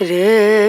रे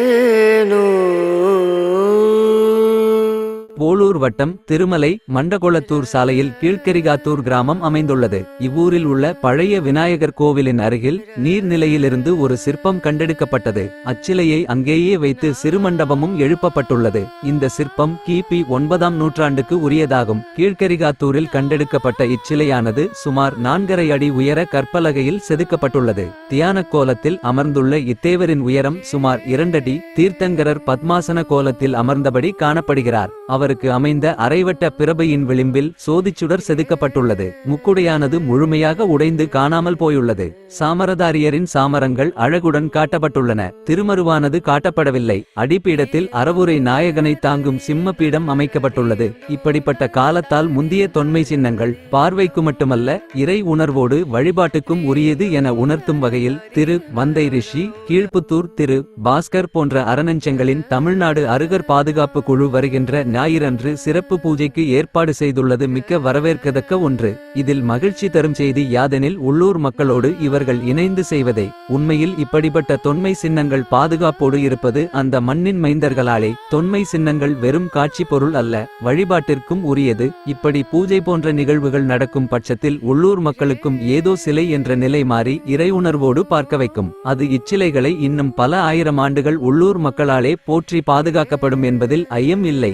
போலூர் வட்டம் திருமலை மண்டகோளத்தூர் சாலையில் கீழ்கரிகாத்தூர் கிராமம் அமைந்துள்ளது. இவ்வூரில் உள்ள பழைய விநாயகர் கோவிலின் அருகில் நீர்நிலையிலிருந்து ஒரு சிற்பம் கண்டெடுக்கப்பட்டது. அச்சிலையை அங்கேயே வைத்து சிறுமண்டபமும் எழுப்பப்பட்டுள்ளது. இந்த சிற்பம் கிபி ஒன்பதாம் நூற்றாண்டுக்கு உரியதாகும். கீழ்கரிகாத்தூரில் கண்டெடுக்கப்பட்ட இச்சிலையானது சுமார் நான்கரை அடி உயர கற்பலகையில் செதுக்கப்பட்டுள்ளது. தியான கோலத்தில் அமர்ந்துள்ள இத்தேவரின் உயரம் சுமார் இரண்டடி. தீர்த்தங்கரர் பத்மாசன கோலத்தில் அமர்ந்தபடி காணப்படுகிறார். அவர் அவருக்கு அமைந்த அரைவட்ட பிரபையின் விளிம்பில் சோதிச்சுடர் செதுக்கப்பட்டுள்ளது. முக்குடையானது முழுமையாக உடைந்து காணாமல் போயுள்ளது. சாமரதாரியரின் சாமரங்கள் அழகுடன் காட்டப்பட்டுள்ளன. திருமருவானது காட்டப்படவில்லை. அடிப்பீடத்தில் அறவுரை நாயகனை தாங்கும் சிம்ம பீடம் அமைக்கப்பட்டுள்ளது. இப்படிப்பட்ட காலத்தால் முந்திய தொன்மை சின்னங்கள் பார்வைக்கு மட்டுமல்ல இறை உணர்வோடு வழிபாட்டுக்கும் உரியது என உணர்த்தும் வகையில் திரு வந்தை ரிஷி கீழ்ப்புத்தூர் திரு பாஸ்கர் போன்ற அரணஞ்சங்களின் தமிழ்நாடு அருகர் பாதுகாப்பு குழு வருகின்ற ஞாயிறன்று சிறப்பு பூஜைக்கு ஏற்பாடு செய்துள்ளது மிக்க வரவேற்கத்தக்க ஒன்று. இதில் மகிழ்ச்சி தரும் செய்தி யாதெனில் உள்ளூர் மக்களோடு இவர்கள் இணைந்து செய்வதே. உண்மையில் இப்படிப்பட்ட தொன்மை சின்னங்கள் பாதுகாப்போடு இருப்பது அந்த மண்ணின் மைந்தர்களாலே தொன்மை சின்னங்கள் வெறும் காட்சி பொருள் அல்ல வழிபாட்டிற்கும் உரியது. இப்படி பூஜை போன்ற நிகழ்வுகள் நடக்கும் பட்சத்தில் உள்ளூர் மக்களுக்கும் ஏதோ சிலை என்ற நிலை மாறி இறை உணர்வோடு பார்க்க வைக்கும். அது இச்சிலைகளை இன்னும் பல ஆயிரம் ஆண்டுகள் உள்ளூர் மக்களாலே போற்றி பாதுகாக்கப்படும் என்பதில் ஐயம் இல்லை.